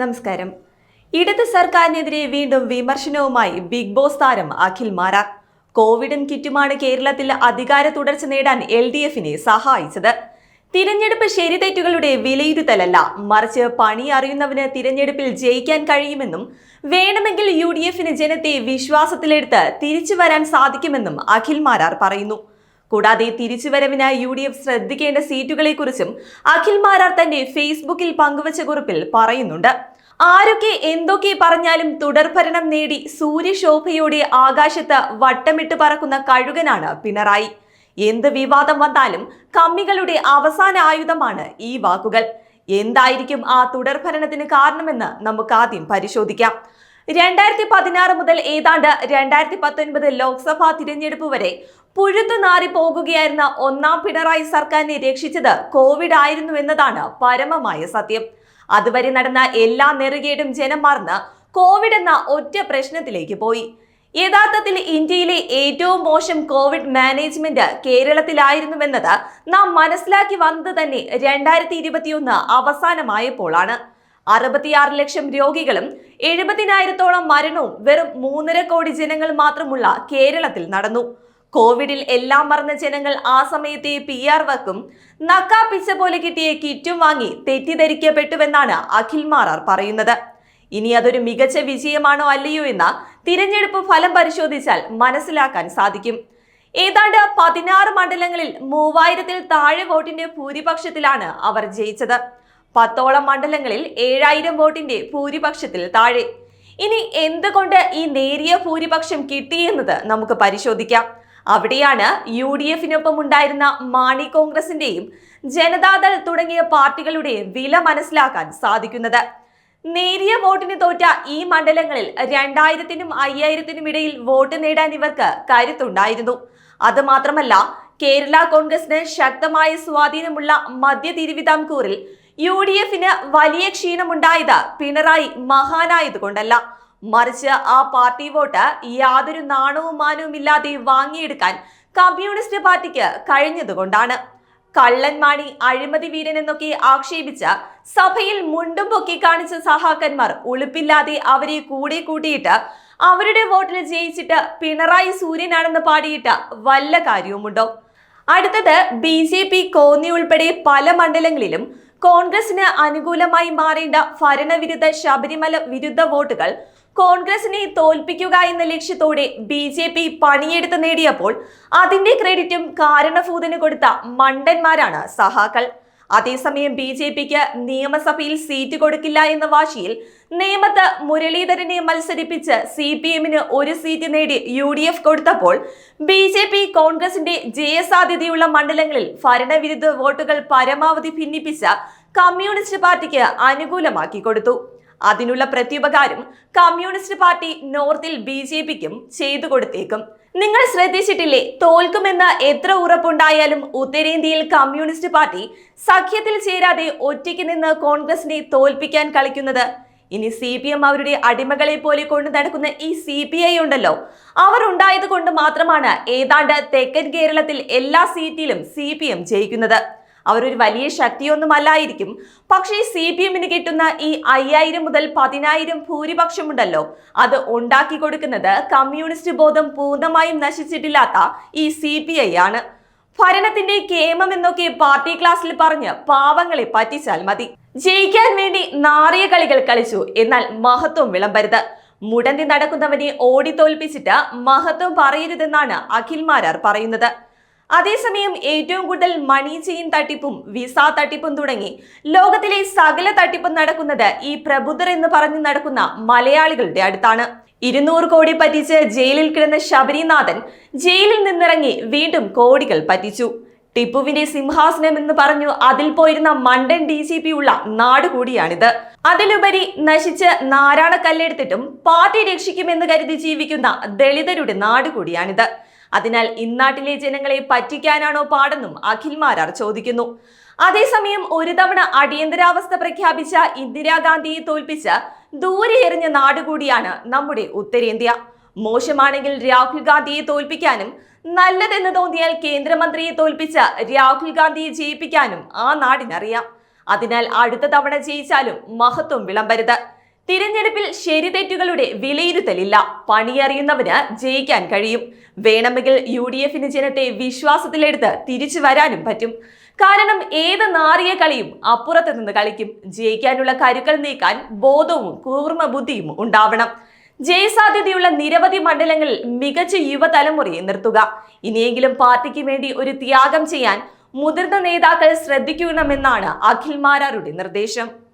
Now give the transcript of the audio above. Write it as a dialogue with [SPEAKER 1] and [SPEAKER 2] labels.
[SPEAKER 1] നമസ്കാരം. ഇടത് സർക്കാരിനെതിരെ വീണ്ടും വിമർശനവുമായി ബിഗ് ബോസ് താരം അഖിൽ മാരാർ. കോവിഡും കിറ്റുമാണ് കേരളത്തിൽ അധികാര തുടർച്ച നേടാൻ എൽ ഡി എഫിനെ സഹായിച്ചത്. തിരഞ്ഞെടുപ്പ് ശരിതെറ്റുകളുടെ വിലയിരുത്തലല്ല മറിച്ച് പണി അറിയുന്നവന് തിരഞ്ഞെടുപ്പിൽ ജയിക്കാൻ കഴിയുമെന്നും വേണമെങ്കിൽ യു ഡി എഫിന് ജനത്തെ വിശ്വാസത്തിലെടുത്ത് തിരിച്ചു വരാൻ സാധിക്കുമെന്നും അഖിൽ മാരാർ പറയുന്നു. കൂടാതെ തിരിച്ചുവരവിനായി യു ഡി എഫ് ശ്രദ്ധിക്കേണ്ട സീറ്റുകളെക്കുറിച്ചും അഖിൽ മാരാർ തന്റെ ഫേസ്ബുക്കിൽ പങ്കുവച്ച കുറിപ്പിൽ പറയുന്നുണ്ട്. ആരൊക്കെ എന്തൊക്കെ പറഞ്ഞാലും തുടർഭരണം നേടി സൂര്യശോഭയോടെ ആകാശത്ത് വട്ടമിട്ട് പറക്കുന്ന കഴുകനാണ് പിണറായി. എന്ത് വിവാദം വന്നാലും കമ്മികളുടെ അവസാന ആയുധമാണ് ഈ വാക്കുകൾ. എന്തായിരിക്കും ആ തുടർഭരണത്തിന് കാരണമെന്ന് നമുക്ക് ആദ്യം പരിശോധിക്കാം. രണ്ടായിരത്തി പതിനാറ് മുതൽ ഏതാണ്ട് രണ്ടായിരത്തി പത്തൊൻപത് ലോക്സഭാ തിരഞ്ഞെടുപ്പ് വരെ പുഴുത്തു നാറി പോകുകയായിരുന്ന ഒന്നാം പിണറായി സർക്കാരിനെ രക്ഷിച്ചത് കോവിഡ് ആയിരുന്നു എന്നതാണ് പരമമായ സത്യം. അതുവരെ നടന്ന എല്ലാ നെറുകേടും ജനം മറന്ന് കോവിഡ് എന്ന ഒറ്റ പ്രശ്നത്തിലേക്ക് പോയി. യഥാർത്ഥത്തിൽ ഇന്ത്യയിലെ ഏറ്റവും മോശം കോവിഡ് മാനേജ്മെന്റ് കേരളത്തിലായിരുന്നുവെന്നത് നാം മനസ്സിലാക്കി വന്നത് തന്നെ രണ്ടായിരത്തി ഇരുപത്തിയൊന്ന് അവസാനമായപ്പോഴാണ്. അറുപത്തിയാറ് ലക്ഷം രോഗികളും എഴുപതിനായിരത്തോളം മരണവും വെറും മൂന്നര കോടി ജനങ്ങൾ മാത്രമുള്ള കേരളത്തിൽ നടന്നു. കോവിഡിൽ എല്ലാം മറന്ന ജനങ്ങൾ ആ സമയത്തെ പി ആർ വർക്കും നക്കാപ്പിച്ച പോലെ കിട്ടിയ കിറ്റും വാങ്ങി തെറ്റിദ്ധരിക്കപ്പെട്ടുവെന്നാണ് അഖിൽ മാറാർ പറയുന്നത്. ഇനി അതൊരു മികച്ച വിജയമാണോ അല്ലയോ എന്ന തിരഞ്ഞെടുപ്പ് ഫലം പരിശോധിച്ചാൽ മനസ്സിലാക്കാൻ സാധിക്കും. ഏതാണ്ട് പതിനാറ് മണ്ഡലങ്ങളിൽ മൂവായിരത്തിൽ താഴെ വോട്ടിന്റെ ഭൂരിപക്ഷത്തിലാണ് അവർ ജയിച്ചത്. പത്തോളം മണ്ഡലങ്ങളിൽ ഏഴായിരം വോട്ടിന്റെ ഭൂരിപക്ഷത്തിൽ താഴെ. ഇനി എന്തുകൊണ്ട് ഈ നേരിയ ഭൂരിപക്ഷം കിട്ടിയെന്നത് നമുക്ക് പരിശോധിക്കാം. അവിടെയാണ് യു ഡി എഫിനൊപ്പം ഉണ്ടായിരുന്ന മാണി കോൺഗ്രസിന്റെയും ജനതാദൾ തുടങ്ങിയ പാർട്ടികളുടെ വില മനസ്സിലാക്കാൻ സാധിക്കുന്നത്. നേരിയ വോട്ടിന് തോറ്റ ഈ മണ്ഡലങ്ങളിൽ രണ്ടായിരത്തിനും അയ്യായിരത്തിനും ഇടയിൽ വോട്ട് നേടാൻ ഇവർക്ക് കരുത്തുണ്ടായിരുന്നു. അത് മാത്രമല്ല കേരള കോൺഗ്രസിന് ശക്തമായ സ്വാധീനമുള്ള മധ്യ തിരുവിതാംകൂറിൽ യു ഡി എഫിന് വലിയ ക്ഷീണമുണ്ടായത് പിണറായി മഹാനായതുകൊണ്ടല്ല. മറിച്ച് ആ പാർട്ടി വോട്ട് യാതൊരു നാണവും മാനവും ഇല്ലാതെ വാങ്ങിയെടുക്കാൻ കമ്മ്യൂണിസ്റ്റ് പാർട്ടിക്ക് കഴിഞ്ഞതുകൊണ്ടാണ്. കള്ളൻമാണി അഴിമതി വീരൻ എന്നൊക്കെ ആക്ഷേപിച്ച സഭയിൽ മുണ്ടും പൊക്കി കാണിച്ച സഹാക്കന്മാർ ഉളുപ്പില്ലാതെ അവരെ കൂടെ കൂട്ടിയിട്ട് അവരുടെ വോട്ടിൽ ജയിച്ചിട്ട് പിണറായി സൂര്യനാണെന്ന് പാടിയിട്ട് വല്ല കാര്യവുമുണ്ടോ? അടുത്തത് ബി ജെ പി കോന്നി ഉൾപ്പെടെ പല മണ്ഡലങ്ങളിലും കോൺഗ്രസിന് അനുകൂലമായി മാറേണ്ട ഭരണവിരുദ്ധ ശബരിമല വിരുദ്ധ വോട്ടുകൾ കോൺഗ്രസിനെ തോൽപ്പിക്കുക എന്ന ലക്ഷ്യത്തോടെ ബി ജെ പി പണിയെടുത്ത് നേടിയപ്പോൾ അതിന്റെ ക്രെഡിറ്റും കാരണഭൂതന് കൊടുത്ത മണ്ടന്മാരാണ് സഹാക്കൾ. അതേസമയം ബി ജെ പിക്ക് നിയമസഭയിൽ സീറ്റ് കൊടുക്കില്ല എന്ന വാശിയിൽ നേമത്ത് മുരളീധരനെ മത്സരിപ്പിച്ച് സി പി എമ്മിന് ഒരു സീറ്റ് നേടി യു ഡി എഫ് കൊടുത്തപ്പോൾ ബി ജെ പി കോൺഗ്രസിന്റെ ജയസാധ്യതയുള്ള മണ്ഡലങ്ങളിൽ ഭരണവിരുദ്ധ വോട്ടുകൾ പരമാവധി ഭിന്നിപ്പിച്ച കമ്മ്യൂണിസ്റ്റ് പാർട്ടിക്ക് അനുകൂലമാക്കി കൊടുത്തു. അതിനുള്ള പ്രത്യുപകാരം കമ്മ്യൂണിസ്റ്റ് പാർട്ടി നോർത്തിൽ ബി ജെ പിക്കും ചെയ്തു കൊടുത്തേക്കും. നിങ്ങൾ ശ്രദ്ധിച്ചിട്ടില്ലേ തോൽക്കുമെന്ന് എത്ര ഉറപ്പുണ്ടായാലും ഉത്തരേന്ത്യയിൽ കമ്മ്യൂണിസ്റ്റ് പാർട്ടി സഖ്യത്തിൽ ചേരാതെ ഒറ്റയ്ക്ക് നിന്ന് കോൺഗ്രസിനെ തോൽപ്പിക്കാൻ കളിക്കുന്നത്. ഇനി സി പി എം അവരുടെ അടിമകളെ പോലെ കൊണ്ട് നടക്കുന്ന ഈ സി പി ഐ ഉണ്ടല്ലോ. അവർ ഉണ്ടായത് കൊണ്ട് മാത്രമാണ് ഏതാണ്ട് തെക്കൻ കേരളത്തിൽ എല്ലാ സീറ്റിലും സി പി എം ജയിക്കുന്നത്. അവരൊരു വലിയ ശക്തിയൊന്നും അല്ലായിരിക്കും പക്ഷേ സി പി എമ്മിന് കിട്ടുന്ന ഈ അയ്യായിരം മുതൽ പതിനായിരം ഭൂരിപക്ഷമുണ്ടല്ലോ. അത് ഉണ്ടാക്കി കൊടുക്കുന്നത് കമ്മ്യൂണിസ്റ്റ് ബോധം പൂർണമായും നശിച്ചിട്ടില്ലാത്ത ഈ സി പി ഐ ആണ്. ഭരണത്തിന്റെ കേമം എന്നൊക്കെ പാർട്ടി ക്ലാസ്സിൽ പറഞ്ഞ് പാവങ്ങളെ പറ്റിച്ചാൽ മതി. ജയിക്കാൻ വേണ്ടി നാറിയ കളികൾ കളിച്ചു എന്നാൽ മഹത്വം വിളമ്പരുത്. മുടന്തി നടക്കുന്നവനെ ഓടി തോൽപ്പിച്ചിട്ട് മഹത്വം പറയരുതെന്നാണ് അഖിൽമാരാർ പറയുന്നത്. അതേസമയം ഏറ്റവും കൂടുതൽ മണി ചെയിൻ തട്ടിപ്പും വിസ തട്ടിപ്പും തുടങ്ങി. ലോകത്തിലെ സകല തട്ടിപ്പും നടക്കുന്നത് ഈ പ്രബുദ്ധർ എന്ന് പറഞ്ഞു നടക്കുന്ന മലയാളികളുടെ അടുത്താണ്. ഇരുന്നൂറ് കോടി പറ്റിച്ച് ജയിലിൽ കിടന്ന ശബരിനാഥൻ ജയിലിൽ നിന്നിറങ്ങി വീണ്ടും കോടികൾ പറ്റിച്ചു. ടിപ്പുവിന്റെ സിംഹാസനം എന്ന് പറഞ്ഞു അതിൽ പോയിരുന്ന മണ്ടൻ ഡി ജി പി ഉള്ള നാട് കൂടിയാണിത്. അതിലുപരി നശിച്ച് നാരായണ കല്ലെടുത്തിട്ടും പാർട്ടി രക്ഷിക്കുമെന്ന് കരുതി ജീവിക്കുന്ന ദളിതരുടെ നാട് കൂടിയാണിത്. അതിനാൽ ഇന്നാട്ടിലെ ജനങ്ങളെ പറ്റിക്കാനാണോ പാടെന്നും അഖിൽമാരാർ ചോദിക്കുന്നു. അതേസമയം ഒരു തവണ അടിയന്തരാവസ്ഥ പ്രഖ്യാപിച്ച ഇന്ദിരാഗാന്ധിയെ തോൽപ്പിച്ച് ദൂരെ എറിഞ്ഞ നാടുകൂടിയാണ് നമ്മുടെ ഉത്തരേന്ത്യ. മോശമാണെങ്കിൽ രാഹുൽ ഗാന്ധിയെ തോൽപ്പിക്കാനും നല്ലതെന്ന് തോന്നിയാൽ കേന്ദ്രമന്ത്രിയെ തോൽപ്പിച്ച് രാഹുൽ ഗാന്ധിയെ ജയിപ്പിക്കാനും ആ നാടിനറിയാം. അതിനാൽ അടുത്ത തവണ ജയിച്ചാലും മഹത്വം വിളമ്പരുത്. തിരഞ്ഞെടുപ്പിൽ ശരിതെറ്റുകളുടെ വിലയിരുത്തലില്ല. പണിയറിയുന്നവന് ജയിക്കാൻ കഴിയും. വേണമെങ്കിൽ യു ഡി എഫിന് ജനത്തെ വിശ്വാസത്തിലെടുത്ത് തിരിച്ചു വരാനും പറ്റും. കാരണം ഏത് നാറിയ കളിയും അപ്പുറത്ത് നിന്ന് കളിക്കും. ജയിക്കാനുള്ള കരുക്കൾ നീക്കാൻ ബോധവും കൂർമ്മ ബുദ്ധിയും ഉണ്ടാവണം. ജയസാധ്യതയുള്ള നിരവധി മണ്ഡലങ്ങളിൽ മികച്ച യുവതലമുറയെ നിർത്തുക. ഇനിയെങ്കിലും പാർട്ടിക്ക് വേണ്ടി ഒരു ത്യാഗം ചെയ്യാൻ മുതിർന്ന നേതാക്കൾ ശ്രദ്ധിക്കണമെന്നാണ് അഖിൽ മാരാരുടെ നിർദ്ദേശം.